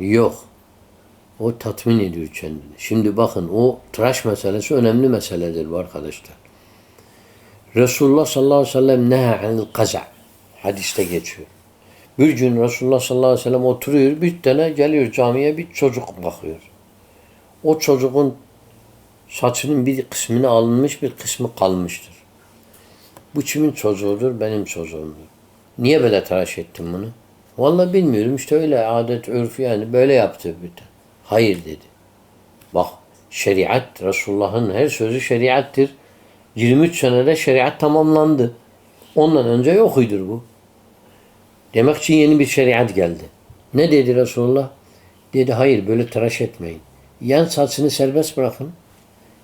Yok. O tatmin ediyor kendini. Şimdi bakın o tıraş meselesi önemli meseledir bu arkadaşlar. Resulullah sallallahu aleyhi ve sellem neha anil kaza. Hadiste geçiyor. Bir gün Resulullah sallallahu aleyhi ve sellem oturuyor. Bir tane geliyor camiye bir çocuk bakıyor. O çocuğun saçının bir kısmını alınmış bir kısmı kalmıştır. Bu kimin çocuğudur? Benim çocuğumdur. Niye böyle tıraş ettin bunu? Vallahi bilmiyorum işte öyle adet, örf yani böyle yaptı bir de. Hayır dedi. Bak şeriat, Resulullah'ın her sözü şeriattir. 23 senede şeriat tamamlandı. Ondan önce yokuydur bu. Demek için yeni bir şeriat geldi. Ne dedi Resulullah? Dedi hayır böyle tıraş etmeyin. Yan saçını serbest bırakın.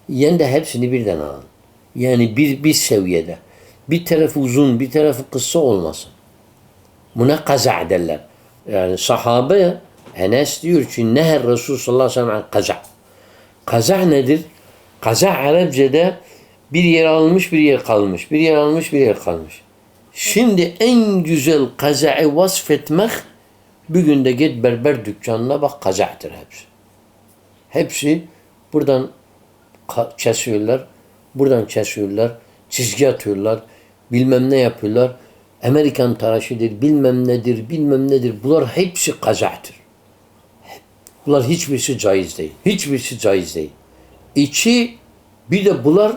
Yen de hepsini birden alın. Yani bir, bir seviyede. Bir tarafı uzun, bir tarafı kısa olmasın. Buna kaza derler. Yani sahabe Enes diyor ki neher Resul sallallahu aleyhi ve sellem kaza. Kaza nedir? Kaza Arapçada bir yer alınmış bir yer kalmış. Bir yer almış bir yer kalmış. Şimdi en güzel kazayı vasfetmek bir günde git berber dükkanına bak kazahtır hepsi. Hepsi buradan kesiyorlar, buradan kesiyorlar, çizgi atıyorlar, bilmem ne yapıyorlar. Amerikan tıraşıdır, bilmem nedir, bilmem nedir. Bunlar hepsi kazahtır. Bunlar hiçbirisi caiz değil. Hiçbirisi caiz değil. İçi bir de bunlar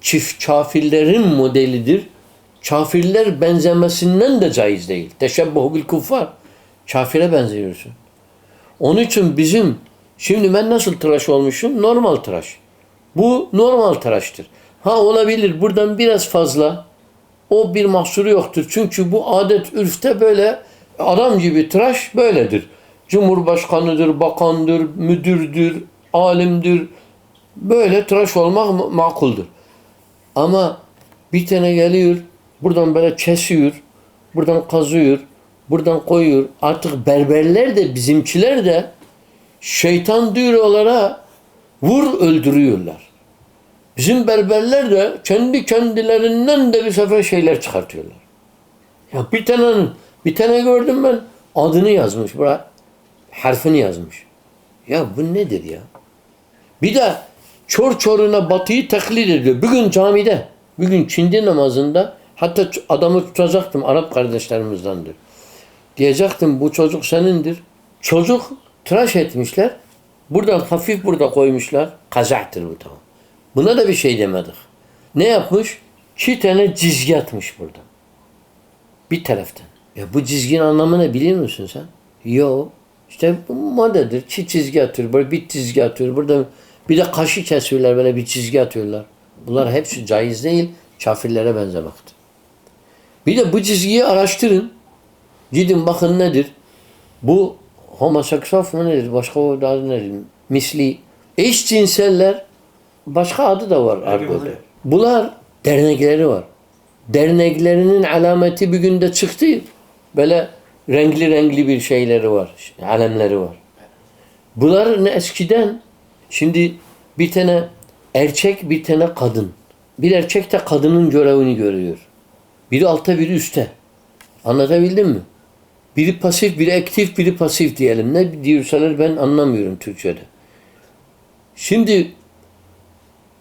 çift kafirlerin modelidir. Kafirler benzemesinden de caiz değil. Teşebbuh bil kuffar. Kafire benziyorsun. Onun için bizim şimdi ben nasıl tıraş olmuşum? Normal tıraş. Bu normal tıraştır. Ha olabilir buradan biraz fazla o bir mahsuru yoktur. Çünkü bu adet ürfte böyle adam gibi tıraş böyledir. Cumhurbaşkanıdır, bakandır, müdürdür, alimdir. Böyle tıraş olmak ma- makuldür. Ama bir tane geliyor, buradan böyle kesiyor, buradan kazıyor, buradan koyuyor. Artık berberler de bizimkiler de şeytan diyorlara vur öldürüyorlar. Bizim berberler de kendi kendilerinden de bir sefer şeyler çıkartıyorlar. Ya bir tane bir tane gördüm ben adını yazmış bura harfini yazmış. Ya bu nedir ya? Bir de çor çoruna batıyı taklit ediyor. Bugün camide, bugün Çindi namazında hatta adamı tutacaktım Arap kardeşlerimizdendir. Diyecektim bu çocuk senindir. Çocuk tıraş etmişler. Buradan hafif burada koymuşlar. Kazahtır bu tamam. Buna da bir şey demedik. Ne yapmış? İki tane çizgi atmış burada. Bir taraftan. Ya bu çizginin anlamı ne biliyor musun sen? Yo. İşte bu modedir. Çi çizgi atıyor. Böyle bir çizgi atıyor. Burada bir de kaşı kesiyorlar. Böyle bir çizgi atıyorlar. Bunlar hepsi caiz değil. Kafirlere benzemektir. Bir de bu çizgiyi araştırın. Gidin bakın nedir? Bu homoseksüel mı nedir? Başka adı nedir? Misli. Eşcinseller başka adı da var argoda. Bunlar dernekleri var. Derneklerinin alameti bir günde çıktı. Böyle renkli renkli bir şeyleri var. Alemleri var. Bunların eskiden şimdi bir tane erkek bir tane kadın. Bir erkek de kadının görevini görüyor. Biri altta biri üstte. Anlatabildim mi? Biri pasif, biri aktif, biri pasif diyelim. Ne diyorsalar ben anlamıyorum Türkçe'de. Şimdi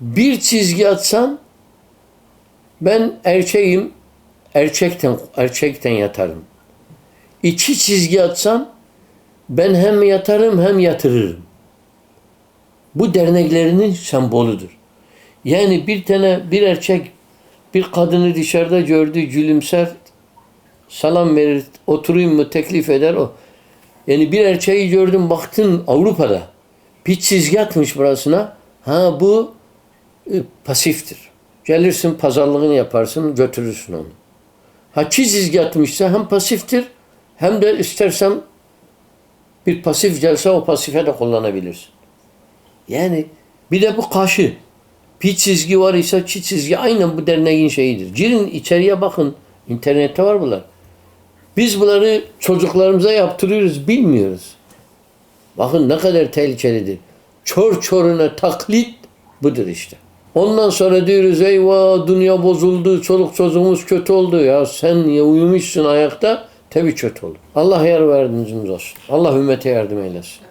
bir çizgi atsan ben erkeğim, erkekten, erkekten yatarım. İki çizgi atsam ben hem yatarım hem yatırırım. Bu derneklerinin sembolüdür. Yani bir tane bir erkek bir kadını dışarıda gördü, gülümser, salam verir, oturayım mı teklif eder o. Yani bir erkeği gördüm baktın Avrupa'da bir çizgi atmış burasına. Ha bu pasiftir. Gelirsin pazarlığını yaparsın götürürsün onu. Ha iki çizgi atmışsa hem pasiftir hem de istersen bir pasif gelse o pasife de kullanabilirsin. Yani bir de bu kaşı. Bir çizgi var ise iki çizgi aynen bu derneğin şeyidir. Girin içeriye bakın. İnternette var bunlar. Biz bunları çocuklarımıza yaptırıyoruz bilmiyoruz. Bakın ne kadar tehlikelidir. Çor çoruna taklit budur işte. Ondan sonra diyoruz eyvah dünya bozuldu, çoluk çocuğumuz kötü oldu. Ya sen ya uyumuşsun ayakta Tabii kötü olur. Allah yar yardımcımız olsun. Allah ümmete yardım eylesin.